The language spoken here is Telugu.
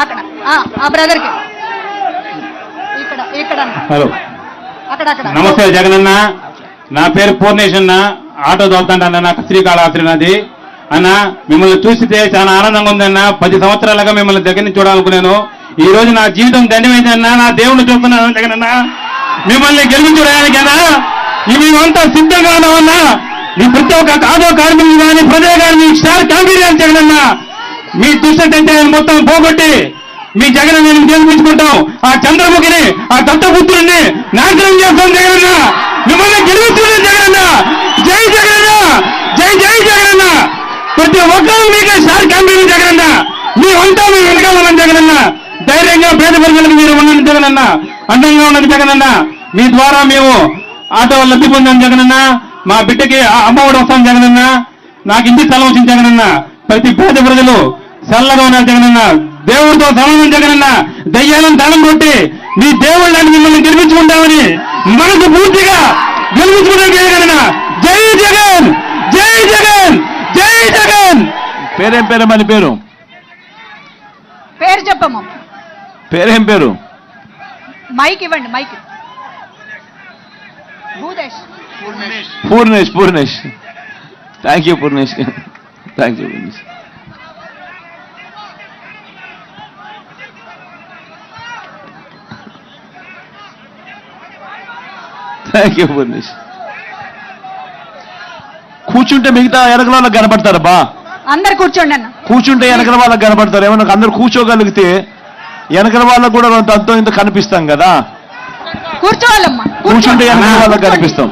అక్కడ ఆ, ఆ బ్రదర్కి ఇక్కడ ఇక్కడ. హలో. అక్కడ అక్కడ. నమస్తే జగనన్న. నా పేరు పూర్ణేష్ అన్న. ఆటో తోలుతాంట నాకు శ్రీకాళహస్తి నాది అన్న మిమ్మల్ని చూస్తే చాలా ఆనందంగా ఉందన్న పది సంవత్సరాలుగా మిమ్మల్ని దగ్గర నుంచి చూడాలనుకున్నాను. ఈ రోజు నా జీవితం ధన్యమైందన్న నా దేవుణ్ణి చూస్తున్నాను జగనన్న. మిమ్మల్ని గెలిపించడానికి అన్నా ఈ మేమంతా సిద్ధంగా ఉన్నామన్నా మీ ప్రతి ఒక్క ఆటో కార్మికులు కానీ ప్రజలు కానీ స్టార్ కాంపీరియన్ జగనన్న. మీ చూసినట్టయితే మొత్తం పోగొట్టి మీ జగన్ నేను గెలిపించుకుంటాం ఆ చంద్రముఖిని ఆ దత్తపుత్రుడిని నాశనం చేస్తాం జగనన్న మిమ్మల్ని గెలిపించుకునే జగనన్న జై జగనన్న జై జై జగనన్న ప్రతి ఒక్కరూ మీకే సార్ కంపెనీ జగనన్న మీ అంతా మీ వెనకాల జగనన్న ధైర్యంగా పేద ప్రజలకు మీరు ఉన్నది జగనన్న అండంగా ఉన్నది జగనన్న మీ ద్వారా మేము ఆటో లబ్ధి పొందాం జగనన్న మా బిడ్డకి ఆ అమ్మఒడి వస్తాం జగనన్న నాకు ఇంటి స్థలం వచ్చింది జగనన్న ప్రతి పేద ప్రజలు చల్లగా ఉన్నారు జగనన్న. దేవుడితో సమానం జగనన్న. దయ్యాలను దానం కొట్టి మీ దేవుళ్ళని మిమ్మల్ని గెలిపించుకుంటామని మనసు పూర్తిగా గెలిపించుకుంటాం జగనన్న. జై జగన్! జై జగన్! జై జగన్! పేరేం పేరు మన పేరు? పేరు చెప్పము పేరేం పేరు? మైక్ ఇవ్వండి mike. Bhudesh. Purnesh. Purnesh thank you Purnesh thank you Purnesh. Thank you Purnesh కూర్చుంటే మిగతా వెనకల వాళ్ళకి కనపడతారు బా. అందరు కూర్చోండి అన్న. కూర్చుంటే వెనకల వాళ్ళకి కనపడతారు. ఏమన్నా అందరు కూర్చోగలిగితే వెనకల వాళ్ళకు కూడా అంత ఇంత కనిపిస్తాం కదా. కూర్చోవాలమ్మా. కూర్చుంటే వెనకల వాళ్ళకి కనిపిస్తాం.